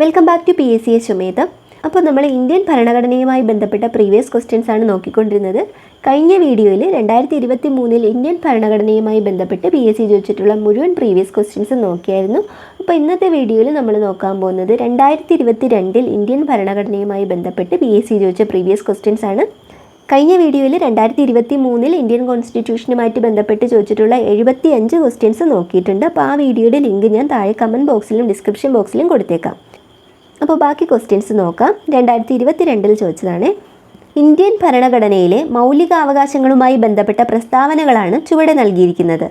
Welcome back to P S C S ചുമേത അപ്പോൾ നമ്മൾ Indian ഭരണഘടനയുമായി ബന്ധപ്പെട്ട പ്രീവിയസ് ക്വസ്റ്റ്യൻസ് ആണ് നോക്കിക്കൊണ്ടിരുന്നത്. കഴിഞ്ഞ വീഡിയോയിൽ രണ്ടായിരത്തി ഇരുപത്തി മൂന്നിൽ ഇന്ത്യൻ ഭരണഘടനയുമായി ബന്ധപ്പെട്ട് പി എസ് സി ചോദിച്ചിട്ടുള്ള മുഴുവൻ പ്രീവിയസ് ക്വസ്റ്റ്യൻസ് നോക്കിയായിരുന്നു. അപ്പോൾ ഇന്നത്തെ വീഡിയോയിൽ നമ്മൾ നോക്കാൻ പോകുന്നത് രണ്ടായിരത്തി ഇരുപത്തി രണ്ടിൽ ഇന്ത്യൻ ഭരണഘടനയുമായി ബന്ധപ്പെട്ട് പി എസ് സി ചോദിച്ച പ്രീവിയസ് ക്വസ്റ്റ്യൻസ് ആണ്. കഴിഞ്ഞ വീഡിയോയിൽ രണ്ടായിരത്തി ഇരുപത്തി മൂന്നിൽ ഇന്ത്യൻ കോൺസ്റ്റിറ്റ്യൂഷനുമായിട്ട് ബന്ധപ്പെട്ട് ചോദിച്ചിട്ടുള്ള എഴുപത്തി അഞ്ച് ക്വസ്റ്റ്യൻസ് നോക്കിയിട്ടുണ്ട്. അപ്പോൾ ആ വീഡിയോയുടെ ലിങ്ക് ഞാൻ താഴെ കമന്റ് ബോക്സിലും ഡിസ്ക്രിപ്ഷൻ ബോക്സിലും കൊടുത്തേക്കാം. അപ്പോൾ ബാക്കി ക്വസ്റ്റ്യൻസ് നോക്കാം. രണ്ടായിരത്തി ഇരുപത്തി രണ്ടിൽ ചോദിച്ചതാണ് ഇന്ത്യൻ ഭരണഘടനയിലെ മൗലികാവകാശങ്ങളുമായി ബന്ധപ്പെട്ട പ്രസ്താവനകളാണ് ചുവടെ നൽകിയിരിക്കുന്നത്.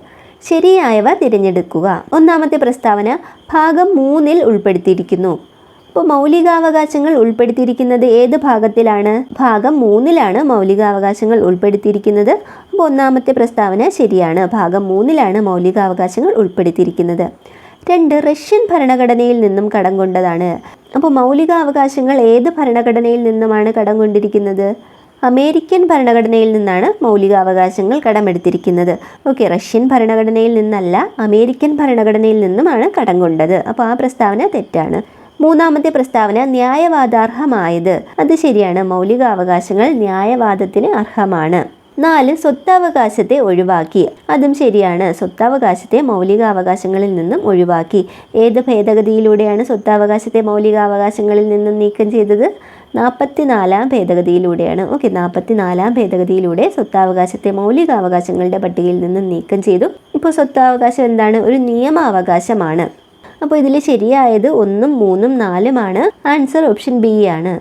ശരിയായവ തിരഞ്ഞെടുക്കുക. ഒന്നാമത്തെ പ്രസ്താവന ഭാഗം മൂന്നിൽ ഉൾപ്പെടുത്തിയിരിക്കുന്നു. അപ്പോൾ മൗലികാവകാശങ്ങൾ ഉൾപ്പെടുത്തിയിരിക്കുന്നത് ഏത് ഭാഗത്തിലാണ്? ഭാഗം മൂന്നിലാണ് മൗലികാവകാശങ്ങൾ ഉൾപ്പെടുത്തിയിരിക്കുന്നത്. അപ്പോൾ ഒന്നാമത്തെ പ്രസ്താവന ശരിയാണ്. ഭാഗം മൂന്നിലാണ് മൗലികാവകാശങ്ങൾ ഉൾപ്പെടുത്തിയിരിക്കുന്നത്. രണ്ട് റഷ്യൻ ഭരണഘടനയിൽ നിന്നും കടം കൊണ്ടതാണ്. അപ്പോൾ മൗലികാവകാശങ്ങൾ ഏത് ഭരണഘടനയിൽ നിന്നുമാണ് കടം കൊണ്ടിരിക്കുന്നത്? അമേരിക്കൻ ഭരണഘടനയിൽ നിന്നാണ് മൗലികാവകാശങ്ങൾ കടമെടുത്തിരിക്കുന്നത്. ഓക്കെ റഷ്യൻ ഭരണഘടനയിൽ നിന്നല്ല അമേരിക്കൻ ഭരണഘടനയിൽ നിന്നുമാണ് കടം കൊണ്ടത്. അപ്പോൾ ആ പ്രസ്താവന തെറ്റാണ്. മൂന്നാമത്തെ പ്രസ്താവന ന്യായവാദാർഹമായത്. അത് ശരിയാണ് മൗലികാവകാശങ്ങൾ ന്യായവാദത്തിന് അർഹമാണ്. നാല് സ്വത്തവകാശത്തെ ഒഴിവാക്കി. അതും ശരിയാണ്. സ്വത്തവകാശത്തെ മൗലികാവകാശങ്ങളിൽ നിന്നും ഒഴിവാക്കി. ഏത് ഭേദഗതിയിലൂടെയാണ് സ്വത്തവകാശത്തെ മൗലികാവകാശങ്ങളിൽ നിന്നും നീക്കം ചെയ്തത്? നാൽപ്പത്തി നാലാം ഭേദഗതിയിലൂടെയാണ്. ഓക്കെ നാൽപ്പത്തി നാലാം ഭേദഗതിയിലൂടെ സ്വത്താവകാശത്തെ മൗലികാവകാശങ്ങളുടെ പട്ടികയിൽ നിന്നും നീക്കം ചെയ്തു. ഇപ്പോൾ സ്വത്താവകാശം എന്താണ്? ഒരു നിയമാവകാശമാണ്. അപ്പോൾ ഇതിൽ ശരിയായത് ഒന്നും മൂന്നും നാലുമാണ്. ആൻസർ ഓപ്ഷൻ ബി ആണ്.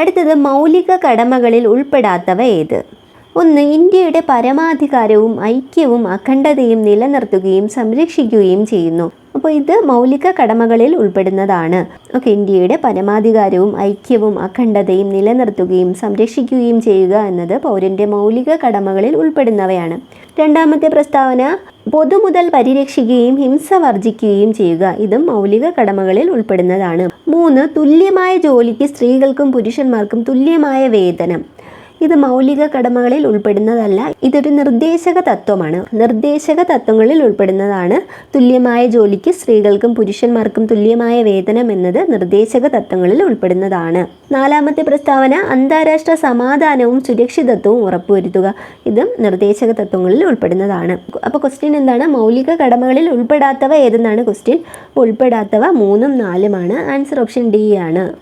അടുത്തത് മൗലിക കടമകളിൽ ഉൾപ്പെടാത്തവ ഏത്? ഒന്ന് ഇന്ത്യയുടെ പരമാധികാരവും ഐക്യവും അഖണ്ഡതയും നിലനിർത്തുകയും സംരക്ഷിക്കുകയും ചെയ്യുന്നു. അപ്പോൾ ഇത് മൗലിക കടമകളിൽ ഉൾപ്പെടുന്നതാണ്. ഓക്കെ ഇന്ത്യയുടെ പരമാധികാരവും ഐക്യവും അഖണ്ഡതയും നിലനിർത്തുകയും സംരക്ഷിക്കുകയും ചെയ്യുക എന്നത് പൗരന്റെ മൗലിക കടമകളിൽ ഉൾപ്പെടുന്നവയാണ്. രണ്ടാമത്തെ പ്രസ്താവന പൊതുമുതൽ പരിരക്ഷിക്കുകയും ഹിംസ വർജിക്കുകയും ചെയ്യുക. ഇതും മൗലിക കടമകളിൽ ഉൾപ്പെടുന്നതാണ്. മൂന്ന് തുല്യമായ ജോലിക്ക് സ്ത്രീകൾക്കും പുരുഷന്മാർക്കും തുല്യമായ വേതനം. ഇത് മൗലിക കടമകളിൽ ഉൾപ്പെടുന്നതല്ല ഇതൊരു നിർദ്ദേശക തത്വമാണ്. നിർദ്ദേശക തത്വങ്ങളിൽ ഉൾപ്പെടുന്നതാണ് തുല്യമായ ജോലിക്ക് സ്ത്രീകൾക്കും പുരുഷന്മാർക്കും തുല്യമായ വേതനം എന്നത് നിർദ്ദേശക തത്വങ്ങളിൽ ഉൾപ്പെടുന്നതാണ്. നാലാമത്തെ പ്രസ്താവന അന്താരാഷ്ട്ര സമാധാനവും സുരക്ഷിതത്വവും ഉറപ്പുവരുത്തുക. ഇതും നിർദ്ദേശക തത്വങ്ങളിൽ ഉൾപ്പെടുന്നതാണ്. അപ്പോൾ ക്വസ്റ്റ്യൻ എന്താണ്? മൗലിക കടമകളിൽ ഉൾപ്പെടാത്തവ ഏതെന്നാണ് ക്വസ്റ്റ്യൻ ഉൾപ്പെടാത്തവ മൂന്നും നാലുമാണ്. ആൻസർ ഓപ്ഷൻ ഡി ആണ്.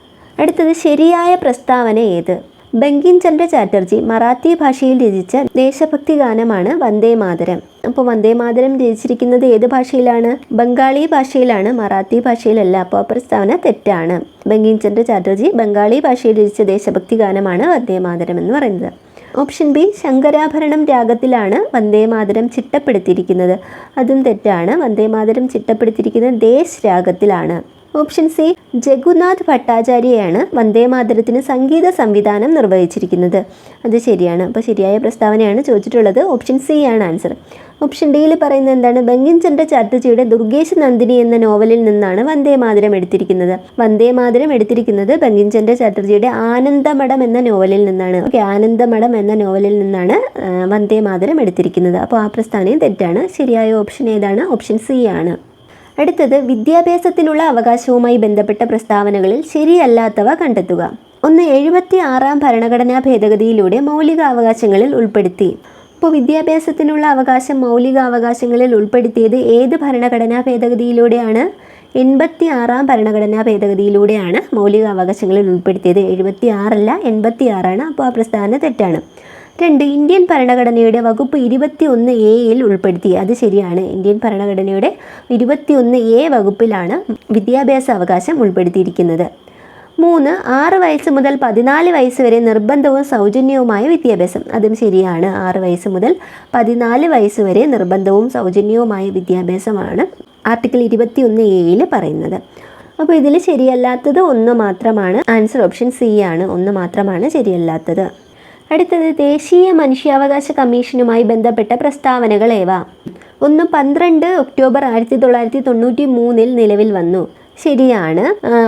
അടുത്തത് ശരിയായ പ്രസ്താവന ഏത്? ബങ്കിം ചന്ദ്ര ചാറ്റർജി മറാത്തി ഭാഷയിൽ രചിച്ച ദേശഭക്തി ഗാനമാണ് വന്ദേ മാതരം. അപ്പോൾ വന്ദേ മാതരം രചിച്ചിരിക്കുന്നത് ഏത് ഭാഷയിലാണ്? ബംഗാളി ഭാഷയിലാണ് മറാത്തി ഭാഷയിലല്ല. അപ്പോൾ പ്രസ്താവന തെറ്റാണ്. ബങ്കിം ചന്ദ്ര ചാറ്റർജി ബംഗാളി ഭാഷയിൽ രചിച്ച ദേശഭക്തി ഗാനമാണ് വന്ദേ മാതരം എന്ന് പറയുന്നത്. ഓപ്ഷൻ ബി ശങ്കരാഭരണം രാഗത്തിലാണ് വന്ദേ മാതരം ചിട്ടപ്പെടുത്തിയിരിക്കുന്നത്. അതും തെറ്റാണ്. വന്ദേ മാതരം ചിട്ടപ്പെടുത്തിയിരിക്കുന്നത് ദേശ് രാഗത്തിലാണ്. ഓപ്ഷൻ സി ജഗുനാഥ് ഭട്ടാചാര്യയാണ് വന്ദേമാതരത്തിന് സംഗീത സംവിധാനം നിർവഹിച്ചിരിക്കുന്നത്. അത് ശരിയാണ്. അപ്പോൾ ശരിയായ പ്രസ്താവനയാണ് ചോദിച്ചിട്ടുള്ളത്. ഓപ്ഷൻ സി ആണ് ആൻസർ. ഓപ്ഷൻ ഡിയിൽ പറയുന്നത് എന്താണ്? ബങ്കിംചന്ദ്ര ചാറ്റർജിയുടെ ദുർഗേശ് നന്ദിനി എന്ന നോവലിൽ നിന്നാണ് വന്ദേ വന്ദേമാതരം എടുത്തിരിക്കുന്നത്. വന്ദേമാതരം എടുത്തിരിക്കുന്നത് ബങ്കിംചന്ദ്ര ചാറ്റർജിയുടെ ആനന്ദമഠം എന്ന നോവലിൽ നിന്നാണ്. ഓക്കെ ആനന്ദമഠം എന്ന നോവലിൽ നിന്നാണ് വന്ദേ വന്ദേമാതരം എടുത്തിരിക്കുന്നത്. അപ്പോൾ ആ പ്രസ്താവനയും തെറ്റാണ്. ശരിയായ ഓപ്ഷൻ ഏതാണ്? ഓപ്ഷൻ സി ആണ്. അടുത്തത് വിദ്യാഭ്യാസത്തിനുള്ള അവകാശവുമായി ബന്ധപ്പെട്ട പ്രസ്താവനകളിൽ ശരിയല്ലാത്തവ കണ്ടെത്തുക. ഒന്ന് എഴുപത്തി ആറാം ഭരണഘടനാ ഭേദഗതിയിലൂടെ മൗലികാവകാശങ്ങളിൽ ഉൾപ്പെടുത്തി. ഇപ്പോൾ വിദ്യാഭ്യാസത്തിനുള്ള അവകാശം മൗലികാവകാശങ്ങളിൽ ഉൾപ്പെടുത്തിയത് ഏത് ഭരണഘടനാ ഭേദഗതിയിലൂടെയാണ്? എൺപത്തി ആറാം ഭരണഘടനാ ഭേദഗതിയിലൂടെയാണ് മൗലികാവകാശങ്ങളിൽ ഉൾപ്പെടുത്തിയത്. എഴുപത്തി ആറല്ല എൺപത്തി ആറാണ് അപ്പോൾ ആ പ്രസ്താവന തെറ്റാണ്. രണ്ട് ഇന്ത്യൻ ഭരണഘടനയുടെ വകുപ്പ് ഇരുപത്തി ഒന്ന് എയിൽ ഉൾപ്പെടുത്തി. അത് ശരിയാണ്. ഇന്ത്യൻ ഭരണഘടനയുടെ ഇരുപത്തി ഒന്ന് എ വകുപ്പിലാണ് വിദ്യാഭ്യാസ അവകാശം ഉൾപ്പെടുത്തിയിരിക്കുന്നത്. മൂന്ന് ആറ് വയസ്സ് മുതൽ പതിനാല് വയസ്സ് വരെ നിർബന്ധവും സൗജന്യവുമായ വിദ്യാഭ്യാസം. അതും ശരിയാണ്. ആറ് വയസ്സ് മുതൽ പതിനാല് വയസ്സ് വരെ നിർബന്ധവും സൗജന്യവുമായ വിദ്യാഭ്യാസമാണ് ആർട്ടിക്കിൾ ഇരുപത്തി ഒന്ന് എയിൽ പറയുന്നത്. അപ്പോൾ ഇതിൽ ശരിയല്ലാത്തത് ഒന്ന് മാത്രമാണ്. ആൻസർ ഓപ്ഷൻ സി ആണ്. ഒന്ന് മാത്രമാണ് ശരിയല്ലാത്തത്. അടുത്തത് ദേശീയ മനുഷ്യാവകാശ കമ്മീഷനുമായി ബന്ധപ്പെട്ട പ്രസ്താവനകൾ ഏവ ഒന്ന് പന്ത്രണ്ട് ഒക്ടോബർ ആയിരത്തി തൊള്ളായിരത്തി തൊണ്ണൂറ്റി മൂന്നിൽ നിലവിൽ വന്നു. ശരിയാണ്.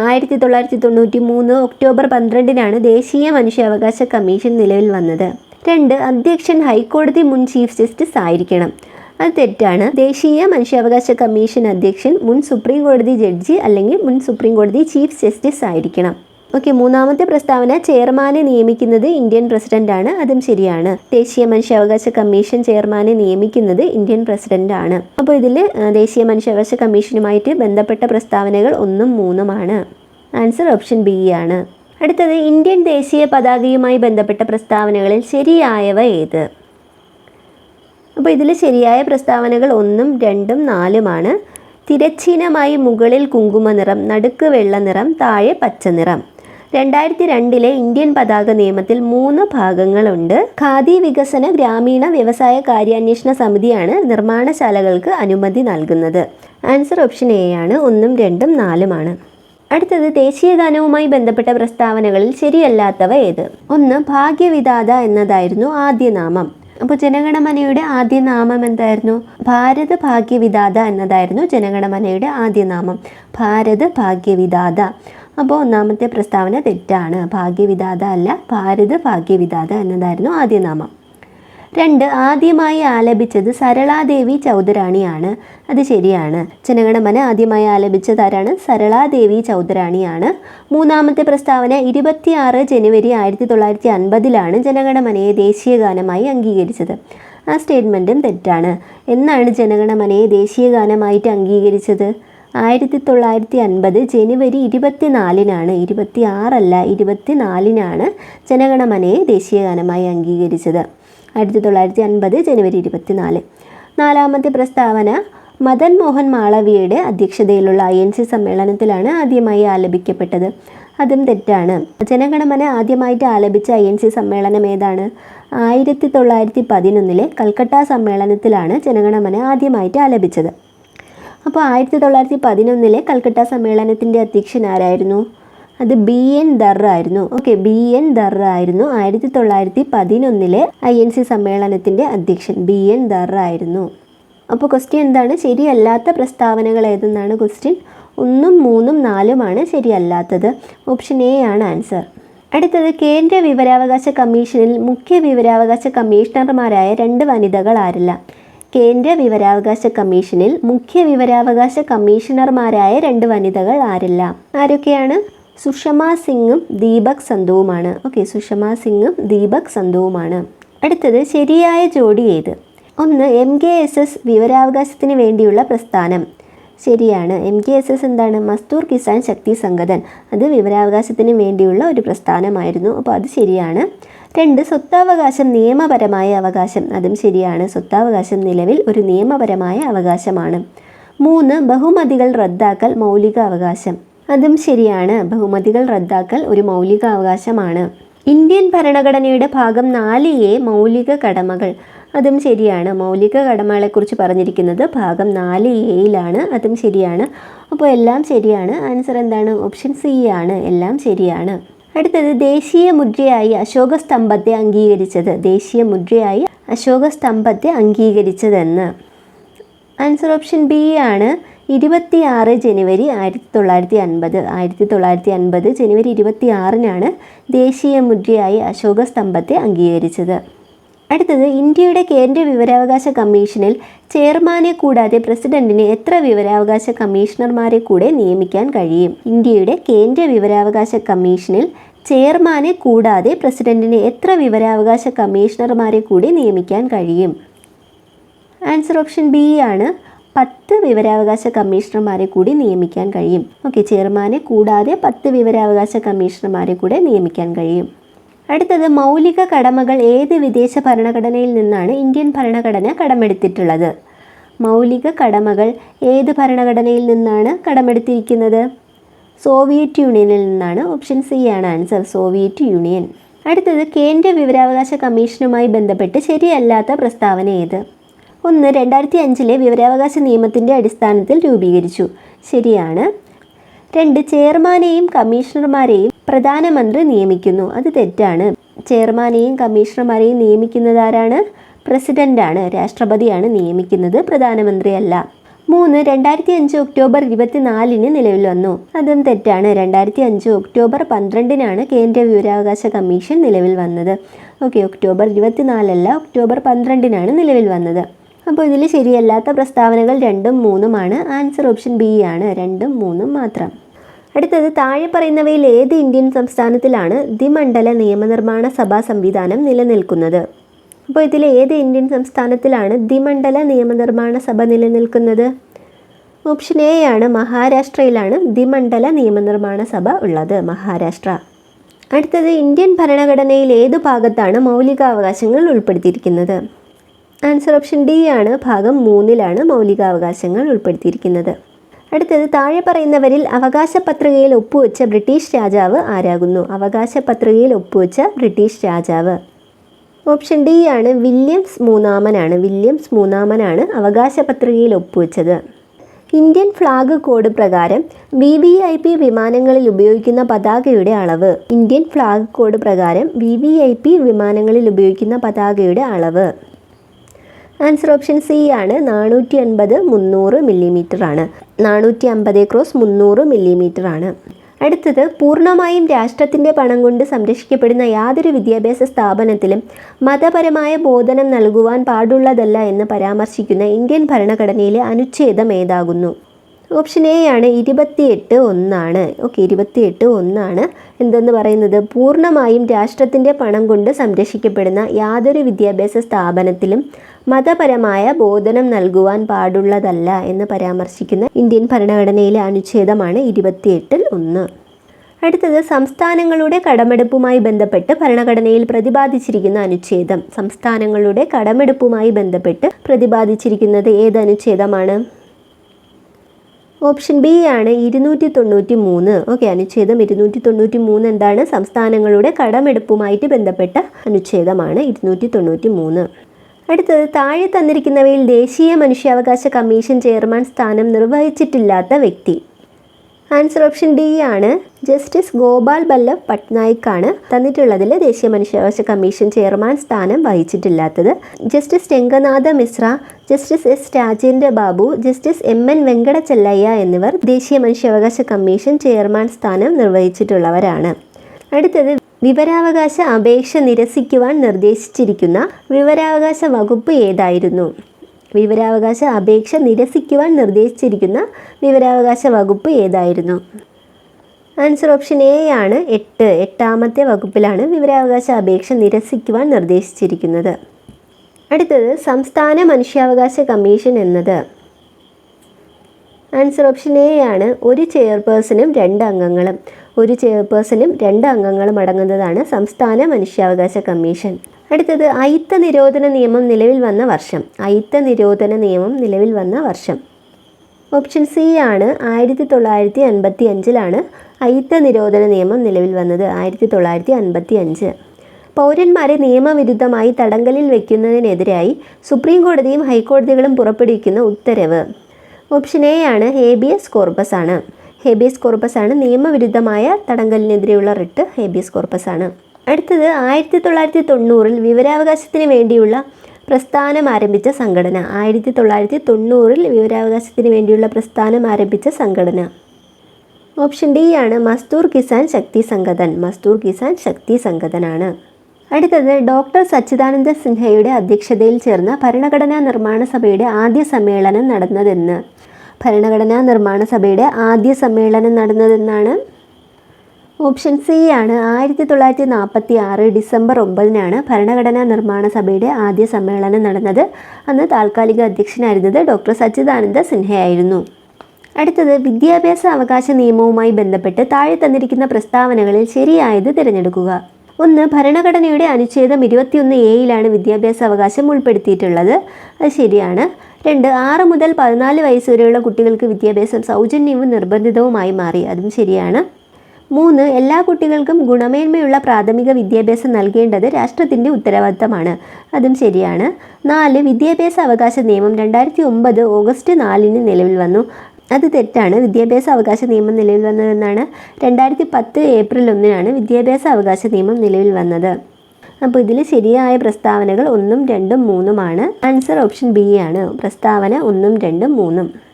ആയിരത്തി തൊള്ളായിരത്തി തൊണ്ണൂറ്റി മൂന്ന് ഒക്ടോബർ പന്ത്രണ്ടിനാണ് ദേശീയ മനുഷ്യാവകാശ കമ്മീഷൻ നിലവിൽ വന്നത്. രണ്ട് അധ്യക്ഷൻ ഹൈക്കോടതി മുൻ ചീഫ് ജസ്റ്റിസ് ആയിരിക്കണം. അത് തെറ്റാണ്. ദേശീയ മനുഷ്യാവകാശ കമ്മീഷൻ അധ്യക്ഷൻ മുൻ സുപ്രീം കോടതി ജഡ്ജി അല്ലെങ്കിൽ മുൻ സുപ്രീം കോടതി ചീഫ് ജസ്റ്റിസ് ആയിരിക്കണം. ഓക്കെ മൂന്നാമത്തെ പ്രസ്താവന ചെയർമാനെ നിയമിക്കുന്നത് ഇന്ത്യൻ പ്രസിഡന്റാണ് അതും ശരിയാണ്. ദേശീയ മനുഷ്യാവകാശ കമ്മീഷൻ ചെയർമാനെ നിയമിക്കുന്നത് ഇന്ത്യൻ പ്രസിഡന്റാണ്. അപ്പോൾ ഇതിൽ ദേശീയ മനുഷ്യാവകാശ കമ്മീഷനുമായിട്ട് ബന്ധപ്പെട്ട പ്രസ്താവനകൾ ഒന്നും മൂന്നുമാണ്. ആൻസർ ഓപ്ഷൻ ബി ആണ്. അടുത്തത് ഇന്ത്യൻ ദേശീയ പതാകയുമായി ബന്ധപ്പെട്ട പ്രസ്താവനകളിൽ ശരിയായവ ഏത്? അപ്പോൾ ഇതിൽ ശരിയായ പ്രസ്താവനകൾ ഒന്നും രണ്ടും നാലുമാണ്. തിരച്ചീനമായി മുകളിൽ കുങ്കുമ നിറം നടുക്ക് വെള്ള നിറം താഴെ പച്ച നിറം. രണ്ടായിരത്തി രണ്ടിലെ ഇന്ത്യൻ പതാക നിയമത്തിൽ മൂന്ന് ഭാഗങ്ങളുണ്ട്. ഖാദി വികസന ഗ്രാമീണ വ്യവസായ കാര്യാന്വേഷണ സമിതിയാണ് നിർമ്മാണശാലകൾക്ക് അനുമതി നൽകുന്നത്. ആൻസർ ഓപ്ഷൻ എ ആണ് ഒന്നും രണ്ടും നാലുമാണ് അടുത്തത് ദേശീയ ഗാനവുമായി ബന്ധപ്പെട്ട പ്രസ്താവനകളിൽ ശരിയല്ലാത്തവ ഏത്? ഒന്ന് ഭാഗ്യവിദാത എന്നതായിരുന്നു ആദ്യ നാമം. അപ്പോൾ ജനഗണമനയുടെ ആദ്യ നാമം എന്തായിരുന്നു? ഭാരത് ഭാഗ്യവിദാത എന്നതായിരുന്നു ജനഗണമനയുടെ ആദ്യ നാമം. ഭാരത് ഭാഗ്യവിധാത. അപ്പോൾ ഒന്നാമത്തെ പ്രസ്താവന തെറ്റാണ്. ഭാഗ്യവിധാത അല്ല ഭാരത് ഭാഗ്യവിധാത എന്നതായിരുന്നു ആദ്യ നാമം. രണ്ട് ആദ്യമായി ആലപിച്ചത് സരളാദേവി ചൗധരാണിയാണ്. അത് ശരിയാണ്. ജനഗണമന ആദ്യമായി ആലപിച്ചത് ആരാണ് സരളാദേവി ചൗധരാണിയാണ്. മൂന്നാമത്തെ പ്രസ്താവന ഇരുപത്തിയാറ് ജനുവരി ആയിരത്തി തൊള്ളായിരത്തി അൻപതിലാണ് ജനഗണമനയെ ദേശീയ ഗാനമായി അംഗീകരിച്ചത്. ആ സ്റ്റേറ്റ്മെന്റും തെറ്റാണ്. എന്നാണ് ജനഗണമനയെ ദേശീയ ഗാനമായിട്ട് അംഗീകരിച്ചത്? ആയിരത്തി തൊള്ളായിരത്തി അൻപത് ജനുവരി ഇരുപത്തിനാലിനാണ് ഇരുപത്തി ആറല്ല ഇരുപത്തിനാലിനാണ് ജനഗണമനയെ ദേശീയ ഗാനമായി അംഗീകരിച്ചത്. ആയിരത്തി തൊള്ളായിരത്തി അൻപത് ജനുവരി ഇരുപത്തിനാല്. നാലാമത്തെ പ്രസ്താവന മദൻ മോഹൻ മാളവിയയുടെ അധ്യക്ഷതയിലുള്ള ഐ എൻ സി സമ്മേളനത്തിലാണ് ആദ്യമായി ആലപിക്കപ്പെട്ടത്. അതും തെറ്റാണ്. ജനഗണമന ആദ്യമായിട്ട് ആലപിച്ച ഐ എൻ സി സമ്മേളനം ഏതാണ്? ആയിരത്തി തൊള്ളായിരത്തി പതിനൊന്നിലെ കൽക്കട്ട സമ്മേളനത്തിലാണ് ജനഗണമന ആദ്യമായിട്ട് ആലപിച്ചത്. അപ്പോൾ ആയിരത്തി തൊള്ളായിരത്തി പതിനൊന്നിലെ കൽക്കട്ട സമ്മേളനത്തിന്റെ അധ്യക്ഷൻ ആരായിരുന്നു? അത് ബി എൻ ദർ ആയിരുന്നു. ഓക്കെ ബി എൻ ദർ ആയിരുന്നു. ആയിരത്തി തൊള്ളായിരത്തി പതിനൊന്നിലെ ഐ എൻ സി സമ്മേളനത്തിന്റെ അധ്യക്ഷൻ ബി എൻ ദർ ആയിരുന്നു. അപ്പോൾ ക്വസ്റ്റ്യൻ എന്താണ്? ശരിയല്ലാത്ത പ്രസ്താവനകൾ ഏതെന്നാണ് ക്വസ്റ്റ്യൻ ഒന്നും മൂന്നും നാലുമാണ് ശരിയല്ലാത്തത്. ഓപ്ഷൻ എ ആണ് ആൻസർ അടുത്തത് കേന്ദ്ര വിവരാവകാശ കമ്മീഷനിൽ മുഖ്യ വിവരാവകാശ കമ്മീഷണർമാരായ രണ്ട് വനിതകൾ ആരില്ല? കേന്ദ്ര വിവരാവകാശ കമ്മീഷനിൽ മുഖ്യ വിവരാവകാശ കമ്മീഷണർമാരായ രണ്ട് വനിതകൾ ആരല്ല. ആരൊക്കെയാണ്? സുഷമ സിംഗും ദീപക് സന്ധുവുമാണ്. ഓക്കെ സുഷമ സിംഗും ദീപക് സന്ധുവുമാണ്. അടുത്തത് ശരിയായ ജോഡി ഏത്? ഒന്ന് എം കെ എസ് എസ് വിവരാവകാശത്തിന് വേണ്ടിയുള്ള പ്രസ്ഥാനം. ശരിയാണ്. എം കെ എസ് എസ് എന്താണ്? മസ്തൂർ കിസാൻ ശക്തി സംഗതൻ. അത് വിവരാവകാശത്തിന് വേണ്ടിയുള്ള ഒരു പ്രസ്ഥാനമായിരുന്നു. അപ്പോൾ അത് ശരിയാണ്. രണ്ട് സ്വത്താവകാശം നിയമപരമായ അവകാശം. അതും ശരിയാണ്. സ്വത്താവകാശം നിലവിൽ ഒരു നിയമപരമായ അവകാശമാണ്. മൂന്ന് ബഹുമതികൾ റദ്ദാക്കൽ മൗലിക അവകാശം. അതും ശരിയാണ്. ബഹുമതികൾ റദ്ദാക്കൽ ഒരു മൗലിക അവകാശമാണ്. ഇന്ത്യൻ ഭരണഘടനയുടെ ഭാഗം നാല് എ മൗലിക കടമകൾ. അതും ശരിയാണ്. മൗലിക കടമകളെക്കുറിച്ച് പറഞ്ഞിരിക്കുന്നത് ഭാഗം നാല് എയിലാണ് അതും ശരിയാണ്. അപ്പോൾ എല്ലാം ശരിയാണ്. ആൻസർ എന്താണ്? ഓപ്ഷൻ സി ആണ്. എല്ലാം ശരിയാണ്. അടുത്തത് ദേശീയ മുദ്രയായി അശോക സ്തംഭത്തെ അംഗീകരിച്ചത്. ദേശീയ മുദ്രയായി അശോക സ്തംഭത്തെ അംഗീകരിച്ചതെന്ന്. ആൻസർ ഓപ്ഷൻ ബി ആണ്. ഇരുപത്തി ആറ് ജനുവരി ആയിരത്തി തൊള്ളായിരത്തി അൻപത് ആയിരത്തി തൊള്ളായിരത്തി അൻപത് ജനുവരി ഇരുപത്തി ആറിനാണ് ദേശീയ മുദ്രയായി അശോക സ്തംഭത്തെ അംഗീകരിച്ചത്. അടുത്തത് ഇന്ത്യയുടെ കേന്ദ്ര വിവരാവകാശ കമ്മീഷനിൽ ചെയർമാനെ കൂടാതെ പ്രസിഡന്റിന് എത്ര വിവരാവകാശ കമ്മീഷണർമാരെ കൂടെ നിയമിക്കാൻ കഴിയും? ഇന്ത്യയുടെ കേന്ദ്ര വിവരാവകാശ കമ്മീഷനിൽ ചെയർമാനെ കൂടാതെ പ്രസിഡന്റിന് എത്ര വിവരാവകാശ കമ്മീഷണർമാരെ കൂടി നിയമിക്കാൻ കഴിയും? ആൻസർ ഓപ്ഷൻ ബി ആണ്. പത്ത് വിവരാവകാശ കമ്മീഷണർമാരെ കൂടി നിയമിക്കാൻ കഴിയും. ഓക്കെ ചെയർമാനെ കൂടാതെ പത്ത് വിവരാവകാശ കമ്മീഷണർമാരെ കൂടെ നിയമിക്കാൻ കഴിയും. അടുത്തത് മൗലിക കടമകൾ ഏത് വിദേശ ഭരണഘടനയിൽ നിന്നാണ് ഇന്ത്യൻ ഭരണഘടന കടമെടുത്തിട്ടുള്ളത്? മൗലിക കടമകൾ ഏത് ഭരണഘടനയിൽ നിന്നാണ് കടമെടുത്തിരിക്കുന്നത്? സോവിയറ്റ് യൂണിയനിൽ നിന്നാണ് ഓപ്ഷൻ സി ആണ് ആൻസർ സോവിയറ്റ് യൂണിയൻ. അടുത്തത് കേന്ദ്ര വിവരാവകാശ കമ്മീഷനുമായി ബന്ധപ്പെട്ട് ശരിയല്ലാത്ത പ്രസ്താവന ഏത്? ഒന്ന് രണ്ടായിരത്തി അഞ്ചിലെ വിവരാവകാശ നിയമത്തിന്റെ അടിസ്ഥാനത്തിൽ രൂപീകരിച്ചു. ശരിയാണ്. രണ്ട് ചെയർമാനെയും കമ്മീഷണർമാരെയും പ്രധാനമന്ത്രി നിയമിക്കുന്നു. അത് തെറ്റാണ്. ചെയർമാനെയും കമ്മീഷണർമാരെയും നിയമിക്കുന്നത് ആരാണ്? പ്രസിഡന്റാണ്. രാഷ്ട്രപതിയാണ് നിയമിക്കുന്നത്. പ്രധാനമന്ത്രിയല്ല. മൂന്ന് രണ്ടായിരത്തി അഞ്ച് ഒക്ടോബർ ഇരുപത്തിനാലിന് നിലവിൽ വന്നു. അതും തെറ്റാണ്. രണ്ടായിരത്തി അഞ്ച് ഒക്ടോബർ പന്ത്രണ്ടിനാണ് കേന്ദ്ര വിവരാവകാശ കമ്മീഷൻ നിലവിൽ വന്നത്. ഓക്കെ ഒക്ടോബർ ഇരുപത്തിനാലല്ല ഒക്ടോബർ പന്ത്രണ്ടിനാണ് നിലവിൽ വന്നത്. അപ്പോൾ ഇതിൽ ശരിയല്ലാത്ത പ്രസ്താവനകൾ രണ്ടും മൂന്നുമാണ് ആൻസർ ഓപ്ഷൻ ബി ആണ്. രണ്ടും മൂന്നും മാത്രം. അടുത്തത് താഴെ പറയുന്നവയിൽ ഏത് ഇന്ത്യൻ സംസ്ഥാനത്തിലാണ് ദ്വിമണ്ഡല നിയമനിർമ്മാണ സഭാ സംവിധാനം നിലനിൽക്കുന്നത്? അപ്പോൾ ഇതിൽ ഏത് ഇന്ത്യൻ സംസ്ഥാനത്തിലാണ് ദ്വിമണ്ഡല നിയമനിർമ്മാണ സഭ നിലനിൽക്കുന്നത്? ഓപ്ഷൻ എ ആണ് മഹാരാഷ്ട്രയിലാണ് ദ്വിമണ്ഡല നിയമനിർമ്മാണ സഭ ഉള്ളത് മഹാരാഷ്ട്ര. അടുത്തത് ഇന്ത്യൻ ഭരണഘടനയിൽ ഏതു ഭാഗത്താണ് മൗലികാവകാശങ്ങൾ ഉൾപ്പെടുത്തിയിരിക്കുന്നത്? ആൻസർ ഓപ്ഷൻ ഡി ആണ് ഭാഗം മൂന്നിലാണ് മൗലികാവകാശങ്ങൾ ഉൾപ്പെടുത്തിയിരിക്കുന്നത്. അടുത്തത് താഴെ പറയുന്നവരിൽ അവകാശ പത്രികയിൽ ഒപ്പുവെച്ച ബ്രിട്ടീഷ് രാജാവ് ആരാകുന്നു? അവകാശ പത്രികയിൽ ഒപ്പുവെച്ച ബ്രിട്ടീഷ് രാജാവ്. ഓപ്ഷൻ ഡി ആണ് വില്യംസ് മൂന്നാമനാണ്. വില്യംസ് മൂന്നാമനാണ് അവകാശ പത്രികയിൽ ഒപ്പുവെച്ചത്. ഇന്ത്യൻ ഫ്ലാഗ് കോഡ് പ്രകാരം വി വി ഐ പി വിമാനങ്ങളിൽ ഉപയോഗിക്കുന്ന പതാകയുടെ അളവ്. ഇന്ത്യൻ ഫ്ലാഗ് കോഡ് പ്രകാരം വി വി ഐ പി വിമാനങ്ങളിൽ ഉപയോഗിക്കുന്ന പതാകയുടെ അളവ്. ആൻസർ ഓപ്ഷൻ സി ആണ്. നാനൂറ്റി അൻപത് മുന്നൂറ് മില്ലിമീറ്റർ ആണ് നാനൂറ്റി അമ്പത് ക്രോസ് മുന്നൂറ് മില്ലിമീറ്റർ ആണ് അടുത്തത് പൂർണമായും രാഷ്ട്രത്തിന്റെ പണം കൊണ്ട് സംരക്ഷിക്കപ്പെടുന്ന യാതൊരു വിദ്യാഭ്യാസ സ്ഥാപനത്തിലും മതപരമായ ബോധനം നൽകുവാൻ പാടുള്ളതല്ല എന്ന് പരാമർശിക്കുന്ന ഇന്ത്യൻ ഭരണഘടനയിലെ അനുച്ഛേദം ഏതാകുന്നു? ഓപ്ഷൻ എ ആണ് ഇരുപത്തിയെട്ട് ഒന്നാണ്. ഓക്കെ ഇരുപത്തിയെട്ട് ഒന്നാണ്. എന്തെന്ന് പറയുന്നത്? പൂർണമായും രാഷ്ട്രത്തിന്റെ പണം കൊണ്ട് സംരക്ഷിക്കപ്പെടുന്ന യാതൊരു വിദ്യാഭ്യാസ സ്ഥാപനത്തിലും മതപരമായ ബോധനം നൽകുവാൻ പാടുള്ളതല്ല എന്ന് പരാമർശിക്കുന്ന ഇന്ത്യൻ ഭരണഘടനയിലെ അനുച്ഛേദമാണ് ഇരുപത്തിയെട്ടിൽ ഒന്ന്. അടുത്തത് സംസ്ഥാനങ്ങളുടെ കടമെടുപ്പുമായി ബന്ധപ്പെട്ട് ഭരണഘടനയിൽ പ്രതിപാദിച്ചിരിക്കുന്ന അനുച്ഛേദം. സംസ്ഥാനങ്ങളുടെ കടമെടുപ്പുമായി ബന്ധപ്പെട്ട് പ്രതിപാദിച്ചിരിക്കുന്നത് ഏത് അനുച്ഛേദമാണ്? ഓപ്ഷൻ ബി ആണ് ഇരുന്നൂറ്റി തൊണ്ണൂറ്റി മൂന്ന് ഓക്കെ അനുച്ഛേദം ഇരുന്നൂറ്റി തൊണ്ണൂറ്റി മൂന്ന് എന്താണ്? സംസ്ഥാനങ്ങളുടെ കടമെടുപ്പുമായിട്ട് ബന്ധപ്പെട്ട അനുച്ഛേദമാണ് ഇരുന്നൂറ്റി തൊണ്ണൂറ്റി മൂന്ന് അടുത്തത് താഴെ തന്നിരിക്കുന്നവയിൽ ദേശീയ മനുഷ്യാവകാശ കമ്മീഷൻ ചെയർമാൻ സ്ഥാനം നിർവഹിച്ചിട്ടില്ലാത്ത വ്യക്തി. ആൻസർ ഓപ്ഷൻ ഡി ആണ്. ജസ്റ്റിസ് ഗോപാൽ ബല്ലഭ് പട്നായിക് ആണ് തന്നിട്ടുള്ളതിൽ ദേശീയ മനുഷ്യാവകാശ കമ്മീഷൻ ചെയർമാൻ സ്ഥാനം വഹിച്ചിട്ടില്ലാത്തത്. Justice Ranganath Mishra justice S Rajendra Babu justice M N Venkatachaliah എന്നിവർ ദേശീയ മനുഷ്യാവകാശ കമ്മീഷൻ ചെയർമാൻ സ്ഥാനം നിർവഹിച്ചിട്ടുള്ളവരാണ്. അടുത്തത് വിവരാവകാശ അപേക്ഷ നിരസിക്കുവാൻ നിർദ്ദേശിച്ചിരിക്കുന്ന വിവരാവകാശ വകുപ്പ് ഏതായിരുന്നു? വിവരാവകാശ അപേക്ഷ നിരസിക്കുവാൻ നിർദ്ദേശിച്ചിരിക്കുന്ന വിവരാവകാശ വകുപ്പ് ഏതായിരുന്നു? ആൻസർ ഓപ്ഷൻ എ ആണ് എട്ട്. എട്ടാമത്തെ വകുപ്പിലാണ് വിവരാവകാശ അപേക്ഷ നിരസിക്കുവാൻ നിർദ്ദേശിച്ചിരിക്കുന്നത്. അടുത്തത് സംസ്ഥാന മനുഷ്യാവകാശ കമ്മീഷൻ എന്നത്. ആൻസർ ഓപ്ഷൻ എ ആണ് ഒരു ചെയർപേഴ്സണും രണ്ട് അംഗങ്ങളും. ഒരു ചെയർപേഴ്സണും രണ്ട് അംഗങ്ങളും അടങ്ങുന്നതാണ് സംസ്ഥാന മനുഷ്യാവകാശ കമ്മീഷൻ. അടുത്തത് അയിത്ത നിരോധന നിയമം നിലവിൽ വന്ന വർഷം. അയിത്ത നിരോധന നിയമം നിലവിൽ വന്ന വർഷം. ഓപ്ഷൻ സി ആണ് ആയിരത്തി തൊള്ളായിരത്തി അൻപത്തി അഞ്ചിലാണ് അയിത്ത നിരോധന നിയമം നിലവിൽ വന്നത്. ആയിരത്തി തൊള്ളായിരത്തി അൻപത്തി അഞ്ച് പൗരന്മാരെ നിയമവിരുദ്ധമായി തടങ്കലിൽ വയ്ക്കുന്നതിനെതിരായി സുപ്രീം കോടതിയും ഹൈക്കോടതികളും പുറപ്പെടുവിക്കുന്ന ഉത്തരവ്. ഓപ്ഷൻ എ ആണ് ഹേബിയസ് കോർപ്പസ് ആണ്. ഹേബിയസ് കോർപ്പസ് ആണ് നിയമവിരുദ്ധമായ തടങ്കലിനെതിരെയുള്ള റിട്ട് ഹേബിയസ് കോർപ്പസ് ആണ്. അടുത്തത് ആയിരത്തി തൊള്ളായിരത്തി തൊണ്ണൂറിൽ വിവരാവകാശത്തിന് വേണ്ടിയുള്ള പ്രസ്ഥാനം ആരംഭിച്ച സംഘടന. ആയിരത്തി തൊള്ളായിരത്തി തൊണ്ണൂറിൽ വിവരാവകാശത്തിന് വേണ്ടിയുള്ള പ്രസ്ഥാനം ആരംഭിച്ച സംഘടന. ഓപ്ഷൻ ഡി ആണ് മസ്തൂർ കിസാൻ ശക്തി സംഘതൻ മസ്തൂർ കിസാൻ ശക്തി സംഘതനാണ് അടുത്തത് ഡോക്ടർ സച്ചിദാനന്ദ സിൻഹയുടെ അധ്യക്ഷതയിൽ ചേർന്ന ഭരണഘടനാ നിർമ്മാണ സഭയുടെ ആദ്യ സമ്മേളനം നടന്നതെന്ന്. ഭരണഘടനാ നിർമ്മാണ സഭയുടെ ആദ്യ സമ്മേളനം നടന്നതെന്നാണ് ഓപ്ഷൻ സി ആണ്. ആയിരത്തി തൊള്ളായിരത്തി നാൽപ്പത്തി ആറ് ഡിസംബർ ഒമ്പതിനാണ് ഭരണഘടനാ നിർമ്മാണ സഭയുടെ ആദ്യ സമ്മേളനം നടന്നത്. അന്ന് താൽക്കാലിക അധ്യക്ഷനായിരുന്നത് ഡോക്ടർ സച്ചിദാനന്ദ സിൻഹയായിരുന്നു. അടുത്തത് വിദ്യാഭ്യാസ അവകാശ നിയമവുമായി ബന്ധപ്പെട്ട് താഴെ തന്നിരിക്കുന്ന പ്രസ്താവനകളിൽ ശരിയായത് തിരഞ്ഞെടുക്കുക. ഒന്ന് ഭരണഘടനയുടെ അനുച്ഛേദം ഇരുപത്തിയൊന്ന് എയിലാണ് വിദ്യാഭ്യാസ അവകാശം ഉൾപ്പെടുത്തിയിട്ടുള്ളത്. അത് ശരിയാണ്. രണ്ട് ആറ് മുതൽ പതിനാല് വയസ്സ് വരെയുള്ള കുട്ടികൾക്ക് വിദ്യാഭ്യാസം സൗജന്യവും നിർബന്ധിതവുമായി മാറി. അതും ശരിയാണ്. മൂന്ന് എല്ലാ കുട്ടികൾക്കും ഗുണമേന്മയുള്ള പ്രാഥമിക വിദ്യാഭ്യാസം നൽകേണ്ടത് രാഷ്ട്രത്തിന്റെ ഉത്തരവാദിത്തമാണ്. അതും ശരിയാണ്. നാല് വിദ്യാഭ്യാസ അവകാശ നിയമം രണ്ടായിരത്തി ഒമ്പത് ഓഗസ്റ്റ് നാലിന് നിലവിൽ വന്നു. അത് തെറ്റാണ്. വിദ്യാഭ്യാസ അവകാശ നിയമം നിലവിൽ വന്നതെന്നാണ്. രണ്ടായിരത്തി പത്ത് ഏപ്രിൽ ഒന്നിനാണ് വിദ്യാഭ്യാസ അവകാശ നിയമം നിലവിൽ വന്നത്. അപ്പോൾ ഇതിൽ ശരിയായ പ്രസ്താവനകൾ ഒന്നും രണ്ടും മൂന്നുമാണ്. ആൻസർ ഓപ്ഷൻ ബി ആണ്. പ്രസ്താവന ഒന്നും രണ്ടും മൂന്നും.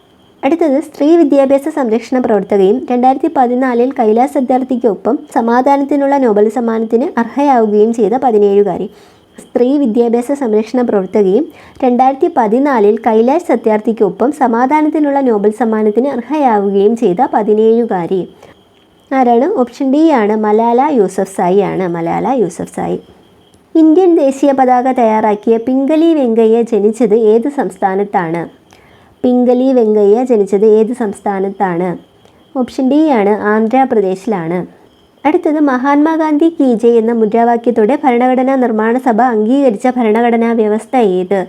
അടുത്തത് സ്ത്രീ വിദ്യാഭ്യാസ സംരക്ഷണ പ്രവർത്തകയും രണ്ടായിരത്തി പതിനാലിൽ കൈലാസ് സത്യാർത്ഥിക്കൊപ്പം സമാധാനത്തിനുള്ള നോബൽ സമ്മാനത്തിന് അർഹയാവുകയും ചെയ്ത പതിനേഴുകാരി. സ്ത്രീ വിദ്യാഭ്യാസ സംരക്ഷണ പ്രവർത്തകയും രണ്ടായിരത്തി പതിനാലിൽ കൈലാഷ് സത്യാർത്ഥിക്കൊപ്പം സമാധാനത്തിനുള്ള നോബൽ സമ്മാനത്തിന് അർഹയാവുകയും ചെയ്ത പതിനേഴുകാരി. ആരാണ്? ഓപ്ഷൻ ഡി ആണ് മലാല യൂസഫ് സായി ആണ്. മലാല യൂസഫ് സായി. ഇന്ത്യൻ ദേശീയ പതാക തയ്യാറാക്കിയ പിംഗലി വെങ്കയ്യ ജനിച്ചത് ഏത് സംസ്ഥാനത്താണ്? പിംഗലി വെങ്കയ്യ ജനിച്ചത് ഏത് സംസ്ഥാനത്താണ്? ഓപ്ഷൻ ഡി ആണ് ആന്ധ്രാപ്രദേശിലാണ്. അടുത്തത് മഹാത്മാഗാന്ധി കി ജെ എന്ന മുദ്രാവാക്യത്തോടെ ഭരണഘടനാ നിർമ്മാണ സഭ അംഗീകരിച്ച ഭരണഘടനാ വ്യവസ്ഥ ഏത്?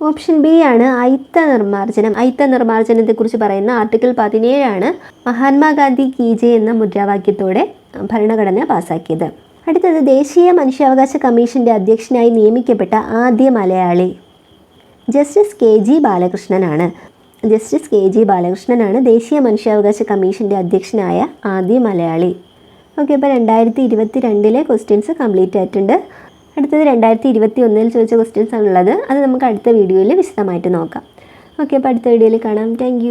ഓപ്ഷൻ ബി ആണ് അയിത്ത നിർമ്മാർജനം അയിത്ത നിർമ്മാർജനത്തെക്കുറിച്ച് പറയുന്ന ആർട്ടിക്കിൾ പതിനേഴാണ് മഹാത്മാഗാന്ധി കി ജെ എന്ന മുദ്രാവാക്യത്തോടെ ഭരണഘടന പാസാക്കിയത്. അടുത്തത് ദേശീയ മനുഷ്യാവകാശ കമ്മീഷന്റെ അധ്യക്ഷനായി നിയമിക്കപ്പെട്ട ആദ്യ മലയാളി. ജസ്റ്റിസ് കെ ജി ബാലകൃഷ്ണനാണ്. ജസ്റ്റിസ് കെ ജി ബാലകൃഷ്ണനാണ് ദേശീയ മനുഷ്യാവകാശ കമ്മീഷന്റെ അധ്യക്ഷനായ ആദ്യ മലയാളി. ഓക്കെ അപ്പോൾ രണ്ടായിരത്തി ഇരുപത്തി രണ്ടിലെ ക്വസ്റ്റ്യൻസ് കംപ്ലീറ്റ് ആയിട്ടുണ്ട്. അടുത്തത് രണ്ടായിരത്തി ഇരുപത്തി ഒന്നിൽ ചോദിച്ച ക്വസ്റ്റ്യൻസ് ആണുള്ളത് അത് നമുക്ക് അടുത്ത വീഡിയോയിൽ വിശദമായിട്ട് നോക്കാം. ഓക്കെ അപ്പോൾ അടുത്ത വീഡിയോയിൽ കാണാം. താങ്ക്